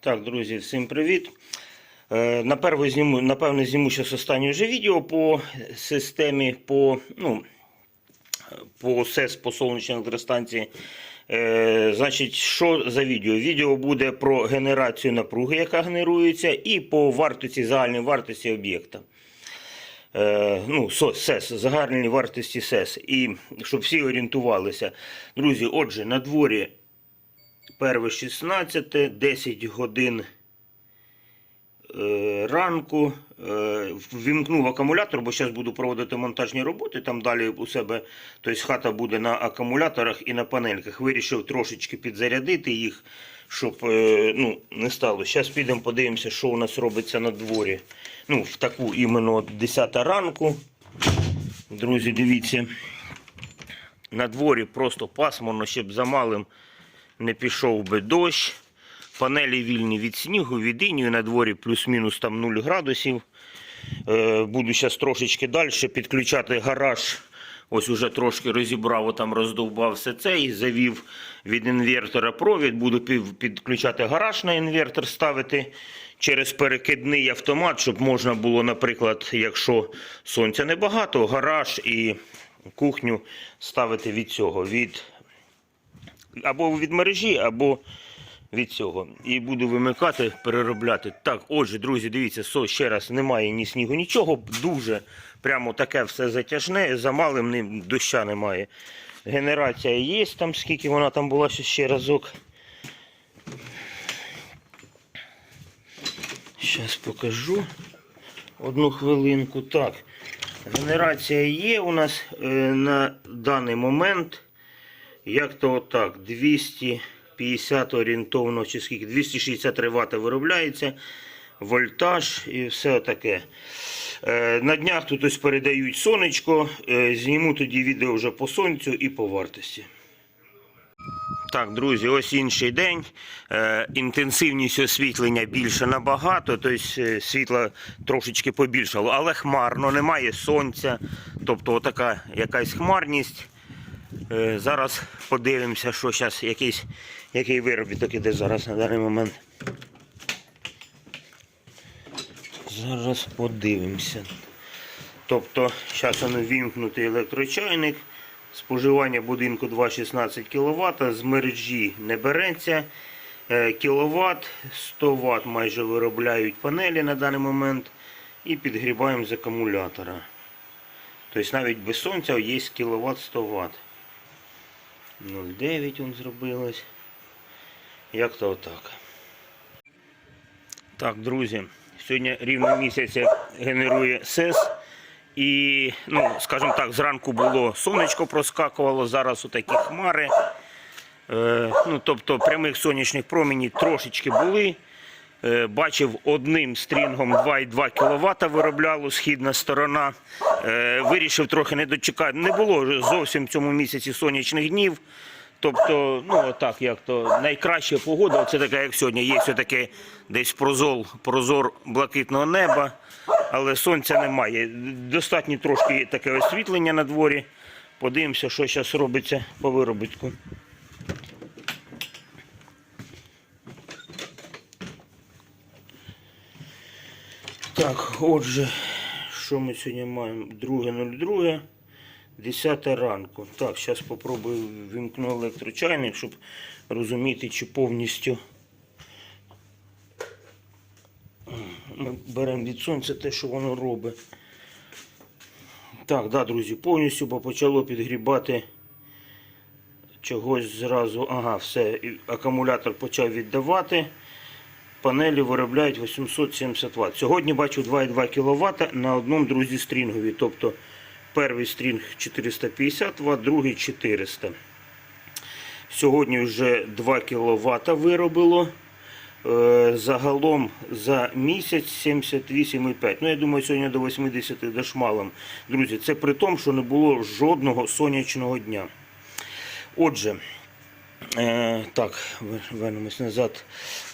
Так, друзі, всім привіт. Е, Напевно, зніму, напевно, зніму зараз останнє вже відео по системі, по, ну, по СЕС, по сонячній електростанції. Е, значить, що за відео? Відео буде про генерацію напруги, яка генерується, і по вартості, загальній вартості об'єкта. Е, ну, СЕС, загальні вартості СЕС. І щоб всі орієнтувалися. Друзі, отже, на дворі Перше 16, 10 годин е, ранку. Е, Вімкнув акумулятор, бо зараз буду проводити монтажні роботи. Там далі у себе тобто хата буде на акумуляторах і на панельках. Вирішив трошечки підзарядити їх, щоб е, ну, не стало. Зараз підемо подивимося, що у нас робиться на дворі. Ну, в таку іменно от 10 ранку. Друзі, дивіться. На дворі просто пасмурно, щоб за малим не пішов би дощ. Панелі вільні від снігу, від інію, на дворі плюс-мінус там 0 градусів. Е, Буду зараз трошечки далі підключати гараж. Ось уже трошки розібрав, там роздовбав все це і завів від інвертора провід. Буду підключати гараж на інвертор, ставити через перекидний автомат, щоб можна було, наприклад, якщо сонця небагато, гараж і кухню ставити від цього. від або від мережі, або від цього. І буду вимикати, переробляти. Так, отже, друзі, дивіться, со, ще раз, немає ні снігу, нічого. Дуже прямо таке все затяжне, за малим ним доща немає. Генерація є там, скільки вона там була ще, ще разок. Зараз покажу. Одну хвилинку. Так. Генерація є у нас е, на даний момент. Як то отак, 250 орієнтовно, чи скільки, 263 Вт виробляється, вольтаж і все таке. Е, На днях тут ось передають сонечко, е, зніму тоді відео вже по сонцю і по вартості. Так, друзі, ось інший день. Е, інтенсивність освітлення більше набагато, тобто світла трошечки побільшало, але хмарно, немає сонця. Тобто отака якась хмарність. Е, зараз подивимося, що зараз якийсь, який виробіток іде зараз на даний момент. Зараз подивимося. Тобто, зараз вімкнутий електрочайник. Споживання будинку 2,16 кВт, з мережі не береться. Е, Кіловат, 100 Вт майже виробляють панелі на даний момент. І підгрібаємо з акумулятора. Тобто навіть без сонця є кіловат 100 Вт. 0,9 он зробилось. Як то отак. Так, друзі, сьогодні рівно місяць генерує СЕС. І, ну, скажімо так, зранку було сонечко проскакувало, зараз отакі хмари. Е, ну, тобто прямих сонячних промінів трошечки були. Е, бачив одним стрінгом 2,2 кВт виробляло східна сторона. Е, вирішив трохи не дочекати. Не було зовсім в цьому місяці сонячних днів. Тобто, ну отак, як то найкраща погода, це така, як сьогодні. Є все таке десь прозор, прозор блакитного неба, але сонця немає. Достатньо трошки таке освітлення на дворі. Подивимося, що зараз робиться по виробітку. Так, отже, що ми сьогодні маємо? 2.02, 10 ранку. Так, зараз спробую вимкну електрочайник, щоб розуміти, чи повністю ми беремо від сонця те, що воно робить. Так, да, друзі, повністю бо почало підгрібати чогось зразу. Ага, все, акумулятор почав віддавати. Панелі виробляють 870 Вт. Сьогодні бачу 2,2 кВт на одному друзі стрінгові. Тобто перший стрінг 450 Вт, другий 400. Сьогодні вже 2 кВт виробило. Е, Загалом за місяць 78,5. Ну, я думаю, сьогодні до 80 дошмалом. Друзі, це при тому, що не було жодного сонячного дня. Отже, Е, так, вернемось назад.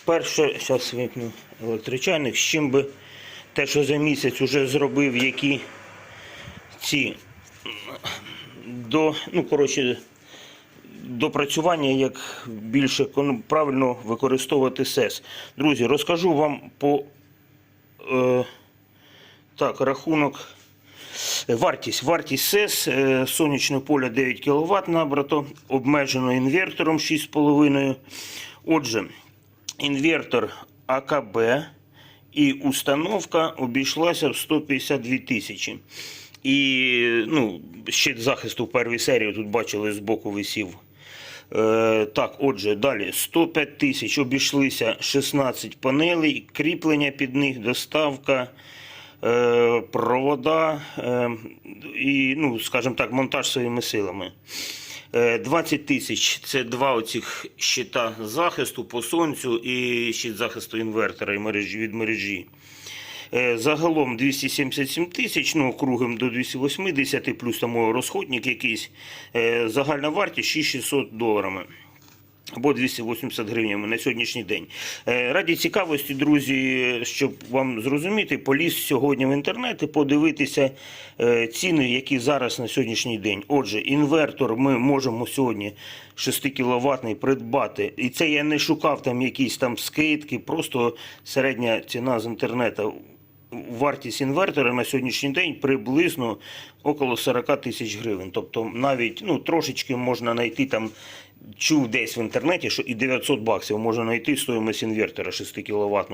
Перше, зараз вимкну електрочайник, з чим би те, що за місяць вже зробив, які ці до, ну, коротше, допрацювання, як більше правильно використовувати СЕС. Друзі, розкажу вам по е, так, рахунок. Е, Вартість. Вартість СЕС, е, сонячне поле 9 кВт набрато, обмежено інвертором 6,5. Отже, інвертор АКБ і установка обійшлася в 152 тисячі. І ну, щит захисту в першій серії тут бачили збоку висів. Е, так, отже, далі 105 тисяч обійшлися 16 панелей, кріплення під них, доставка, е, провода е, і, ну, скажімо так, монтаж своїми силами. Е, 20 тисяч це два оцих щита захисту по сонцю і щит захисту інвертора і мережі, від мережі. Е, Загалом 277 тисяч, ну кругом до 280, плюс там розходник якийсь. Е, Загальна вартість 6600 доларами. Або 280 гривнями на сьогоднішній день. Е, Раді цікавості, друзі, щоб вам зрозуміти, поліз сьогодні в інтернет і подивитися е, ціни, які зараз на сьогоднішній день. Отже, інвертор ми можемо сьогодні 6 кВт придбати. І це я не шукав там якісь там скидки, просто середня ціна з інтернету. Вартість інвертора на сьогоднішній день приблизно около 40 тисяч гривень. Тобто навіть ну, трошечки можна знайти там, чув десь в інтернеті, що і 900 баксів можна знайти стоїмость інвертора 6 кВт.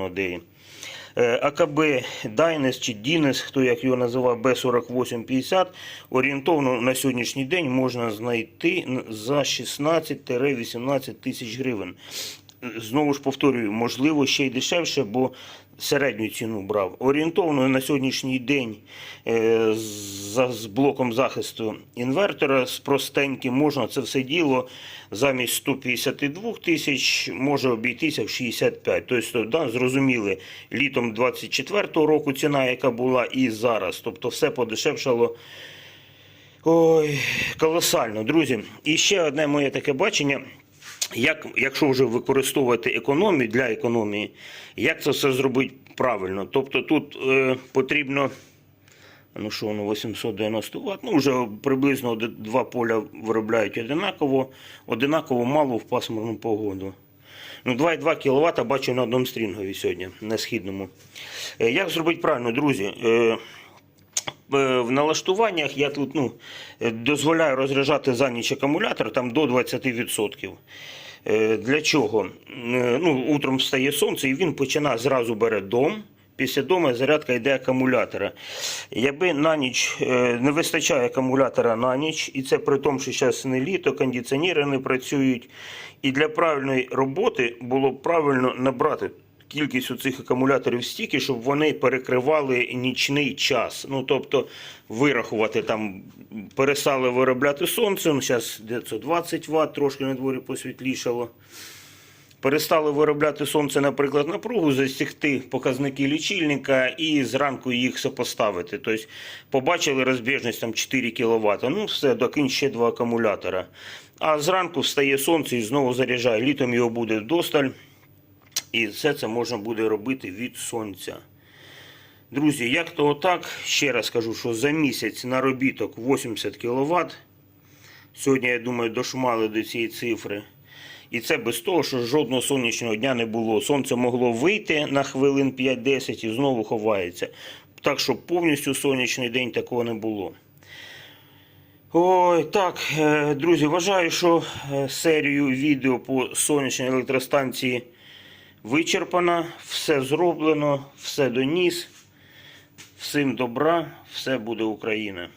Е, АКБ Дайнес чи Дінес, хто як його називав, Б4850, орієнтовно на сьогоднішній день можна знайти за 16-18 тисяч гривень. Знову ж повторюю, можливо, ще й дешевше, бо середню ціну брав. Орієнтовно на сьогоднішній день е, з, блоком захисту інвертора з простеньким можна це все діло замість 152 тисяч може обійтися в 65. Тобто, да, зрозуміли, літом 24-го року ціна, яка була, і зараз. Тобто все подешевшало. Ой, колосально, друзі. І ще одне моє таке бачення. Як, якщо вже використовувати економію для економії, як це все зробити правильно? Тобто тут е, потрібно, ну що воно 890 Вт, ну вже приблизно два поля виробляють одинаково, одинаково мало в пасмурну погоду. Ну, 2,2 кВт бачу на одному стрінгові сьогодні, на східному. Е, як зробити правильно, друзі? Е, в налаштуваннях я тут ну, е, дозволяю розряджати за ніч акумулятор там до 20%. Е, Для чого? Е, Ну, утром встає сонце і він починає зразу бере дом. Після дому зарядка йде акумулятора. Якби на ніч е, не вистачає акумулятора на ніч, і це при тому, що зараз не літо, кондиціонери не працюють. І для правильної роботи було б правильно набрати кількість у цих акумуляторів стільки, щоб вони перекривали нічний час. Ну тобто вирахувати там, перестали виробляти сонце. Ну, зараз 920 Вт, трошки на дворі посвітлішало. Перестали виробляти сонце, наприклад, напругу, засікти показники лічильника і зранку їх сопоставити. Тобто побачили розбіжність там 4 кВт. Ну все, докинь ще два акумулятора. А зранку встає сонце і знову заряджає. Літом його буде вдосталь. І все це можна буде робити від сонця. Друзі, як то отак, ще раз кажу, що за місяць наробіток 80 кВт. Сьогодні, я думаю, дошмали до цієї цифри. І це без того, що жодного сонячного дня не було. Сонце могло вийти на хвилин 5-10 і знову ховається. Так що повністю сонячний день такого не було. Ой, так, е, друзі, вважаю, що е, серію відео по сонячній електростанції вичерпана, все зроблено, все доніс. Всім добра, все буде Україна.